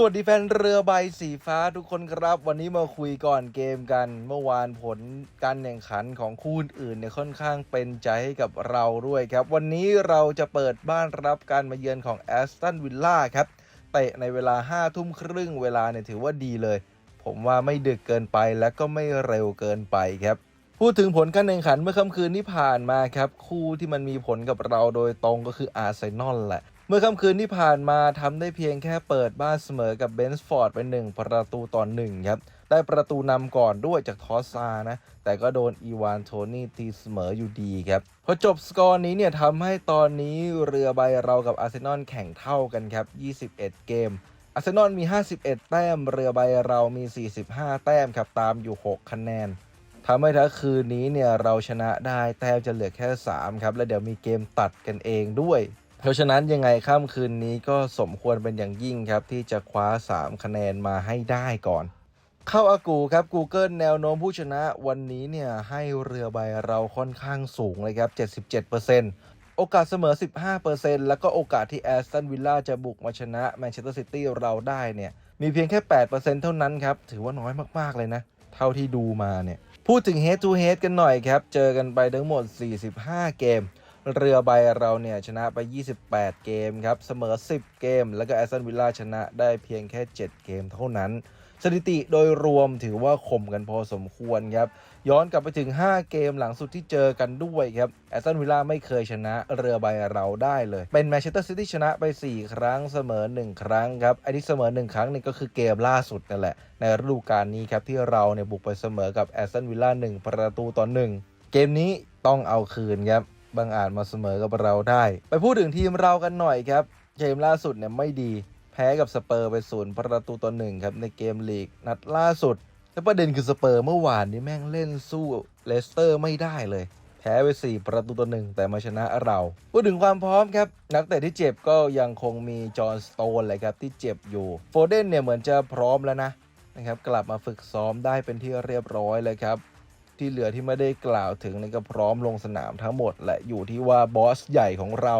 สวัสดีแฟนเรือใบสีฟ้าทุกคนครับ วันนี้มาคุยก่อนเกมกัน เมื่อวานผลการแข่งขันของคู่อื่นเนี่ยค่อนข้างเป็นใจให้กับเราด้วยครับ วันนี้เราจะเปิดบ้านรับการมาเยือนของแอสตันวิลล่าครับเตะในเวลา5้าทุ่มครึ่งเวลาเนี่ยถือว่าดีเลย ผมว่าไม่ดึกเกินไปและก็ไม่เร็วเกินไปครับ พูดถึงผลการแข่งขันเมื่อค่ำคืนที่ผ่านมาครับ คู่ที่มันมีผลกับเราโดยตรงก็คืออาร์เซนอลแหละ เมื่อค่ำคืนที่ผ่านมาทำได้เพียงแค่เปิดบ้านเสมอกับเบนส์ฟอร์ดไป1ประตูต่อหนึ่งครับ ได้ประตูนำก่อนด้วยจากทอสซานะ แต่ก็โดนอีวานโทนี่ตีเสมออยู่ดีครับ พอจบสกอร์นี้เนี่ยทำให้ตอนนี้เรือใบเรากับอาร์เซนอลแข่งเท่ากันครับ 21 เกมอาร์เซนอลมี 51 แต้ม เรือใบเรามี 45 แต้มครับ ตามอยู่ 6 คะแนนทำให้ถ้าคืนนี้เนี่ยเราชนะได้แต้มจะเหลือแค่ 3 ครับ แล้วเดี๋ยวมีเกมตัดกันเองด้วย เพราะฉะนั้นยังไงค่ำคืนนี้ก็สมควรเป็นอย่างยิ่งครับ ที่จะคว้า 3 คะแนนมาให้ได้ก่อน เข้าอากูครับ Google แนวโน้มผู้ชนะวันนี้เนี่ยให้เรือใบเราค่อนข้างสูงเลยครับ 77%โอกาสเสมอ 15%แล้วก็โอกาสที่แอสตันวิลล่าจะบุกมาชนะแมนเชสเตอร์ซิตี้เราได้เนี่ย มีเพียงแค่ 8%เท่านั้นครับ ถือว่าน้อยมาก ๆ เลยนะ เท่าที่ดูมาเนี่ย พูดถึง head to head กันหน่อยครับ เจอกันไปทั้งหมด 45 เกม เรือใบเราเนี่ยชนะไป 28 เกมครับ เสมอ 10 เกม แล้วก็แอสตันวิลล่าชนะได้เพียงแค่ 7 เกมเท่านั้น สถิติโดยรวมถือว่าข่มกันพอสมควรครับ ย้อนกลับไปถึง 5 เกมหลังสุดที่เจอกันด้วยครับแอสตันวิลล่าไม่เคยชนะเรือใบเราได้เลย เป็นแมนเชสเตอร์ซิตี้ชนะไป 4 ครั้งเสมอ 1 ครั้งครับไอ้ที่เสมอ 1 ครั้งนี่ก็คือเกมล่าสุดนั่นแหละ ในฤดูกาลนี้ครับที่เราเนี่ยบุกไปเสมอกับแอสตันวิลล่า1ประตูต่อ1เกมนี้ต้องเอาคืนครับ บางอาจมาเสมอกับเราได้ ไปพูดถึงทีมเรากันหน่อยครับเกมล่าสุดเนี่ยไม่ดีแพ้กับสเปอร์ไปศูนย์ประตูต่อหนึ่งครับในเกมลีกนัดล่าสุดแล้วประเด็นคือสเปอร์เมื่อวานนี้แม่งเล่นสู้เลสเตอร์ไม่ได้เลยแพ้ไป4ประตูต่อหนึ่งแต่มาชนะเราพูดถึงความพร้อมครับ นักเตะที่เจ็บก็ยังคงมีจอห์นสโตนเลยครับที่เจ็บอยู่ โฟเดนเนี่ยเหมือนจะพร้อมแล้วนะนะครับกลับมาฝึกซ้อมได้เป็นที่เรียบร้อยเลยครับ ที่เหลือที่ไม่ได้กล่าวถึงนี่ก็พร้อมลงสนามทั้งหมด และอยู่ที่ว่าบอสใหญ่ของเรา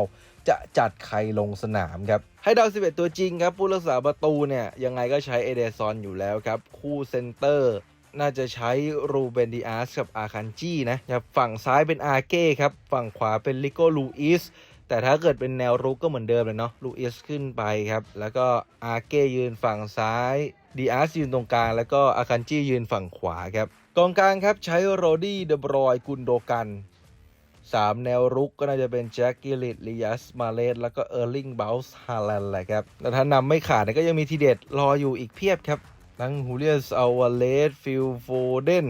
จะจัดใครลงสนามครับ ให้ดาว 11 ตัวจริงครับ ผู้รักษาประตูเนี่ย ยังไงก็ใช้เอเดซอนอยู่แล้วครับ คู่เซนเตอร์ น่าจะใช้รูเบนดิอาสกับอาคันจีนะฝั่งซ้ายเป็นอาเก้ครับ ฝั่งขวาเป็นลิโกลูอิสแต่ถ้าเกิดเป็นแนวรุกก็เหมือนเดิมเลยเนาะลูอิสขึ้นไปครับ แล้วก็อาเก้ยืนฝั่งซ้ายดีอาร์สยืนตรงกลาง แล้วก็อาคันจียืนฝั่งขวาครับ กองกลางครับใช้โรดี้เดบรอยกุนโดกัน 3 แนวรุกก็น่าจะเป็นแจ็คกิลิตลิยัสมาเลสแล้วก็เออร์ลิงเบลส์ฮาแลนแหละครับแต่ถ้านำไม่ขาดก็ยังมีทีเด็ดรออยู่อีกเพียบครับทั้งฮูเลียสอาวาเลสฟิลโฟเดน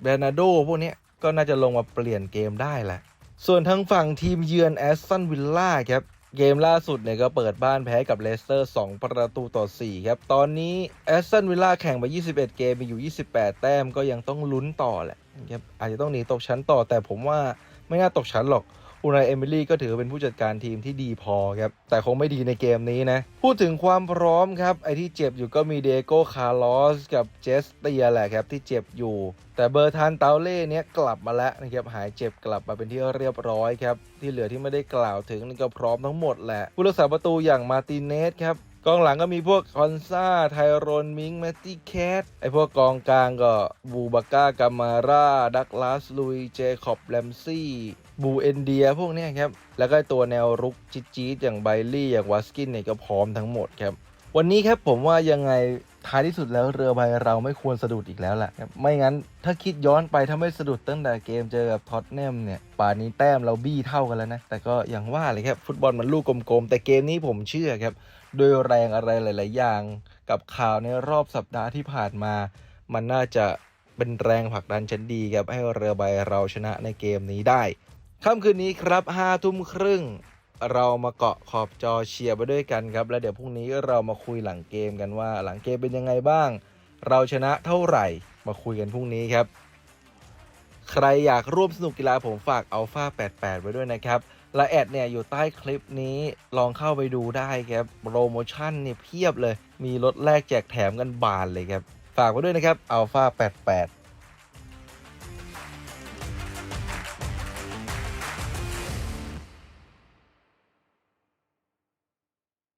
เบนาโดพวกนี้ก็น่าจะลงมาเปลี่ยนเกมได้แหละ ส่วนทางฝั่งทีมเยือนแอสตันวิลล่าครับ เกมล่าสุดเนี่ยก็เปิดบ้านแพ้กับเลสเตอร์ 2 ประตูต่อ 4 ครับ ตอนนี้แอสตันวิลล่าแข่งไป 21 เกมมีอยู่ 28 แต้มก็ยังต้องลุ้นต่อแหละครับอาจจะต้องหนีตกชั้นต่อแต่ผมว่าไม่น่าตกชั้นหรอก อูนายเอมิลี่ก็ถือเป็นผู้จัดการทีมที่ดีพอครับ แต่คงไม่ดีในเกมนี้นะ พูดถึงความพร้อมครับ ไอที่เจ็บอยู่ก็มีเดโก้คาร์ลอสกับเจสเตียแหละครับที่เจ็บอยู่ แต่เบอร์ทานเตาเล่เนี้ยกลับมาแล้วนะครับหายเจ็บกลับมาเป็นที่เรียบร้อยครับ ที่เหลือที่ไม่ได้กล่าวถึงนี่ก็พร้อมทั้งหมดแหละผู้รักษาประตูอย่างมาตินเนสครับกองหลังก็มีพวกคอนซาไทโรนมิงแมตตี้แคท ไอพวกกองกลางก็บูบาก้ากามาร่า ดักลาสลุย เจคอบแลมซี่ บูเอนเดียพวกนี้ครับ แล้วก็ตัวแนวรุกจี๊ดๆอย่างไบลี่อย่างวัสกินเนี่ยก็พร้อมทั้งหมดครับวันนี้ครับผมว่ายังไงท้ายที่สุดแล้วเรือใบเราไม่ควรสะดุดอีกแล้วแหละครับไม่งั้นถ้าคิดย้อนไปถ้าไม่สะดุดตั้งแต่เกมเจอกับท็อตแนมเนี่ยป่านนี้แต้มเราบี้เท่ากันแล้วนะ แต่ก็อย่างว่าเลยครับ ฟุตบอลมันลูกกลมๆ แต่เกมนี้ผมเชื่อครับ โดยแรงอะไรหลาย ๆ อย่าง กับข่าวในรอบสัปดาห์ที่ผ่านมา มันน่าจะเป็นแรงผลักดันชั้นดีครับให้เรือใบเราชนะในเกมนี้ได้ ค่ำคืนนี้ครับห้าทุ่มครึ่ง เรามาเกาะขอบจอเชียร์ไปด้วยกันครับ แล้วเดี๋ยวพรุ่งนี้เรามาคุยหลังเกมกันว่า หลังเกมเป็นยังไงบ้าง เราชนะเท่าไหร่มาคุยกันพรุ่งนี้ครับ ใครอยากร่วมสนุกกีฬาผมฝากอัลฟา88 ไว้ด้วยนะครับและแอดเนี่ยอยู่ใต้คลิปนี้ลองเข้าไปดูได้ครับโปรโมชั่นเนี่ยเพียบเลย มีลดแลกแจกแถมกันบานเลยครับ ฝากไว้ด้วยนะครับอัลฟา88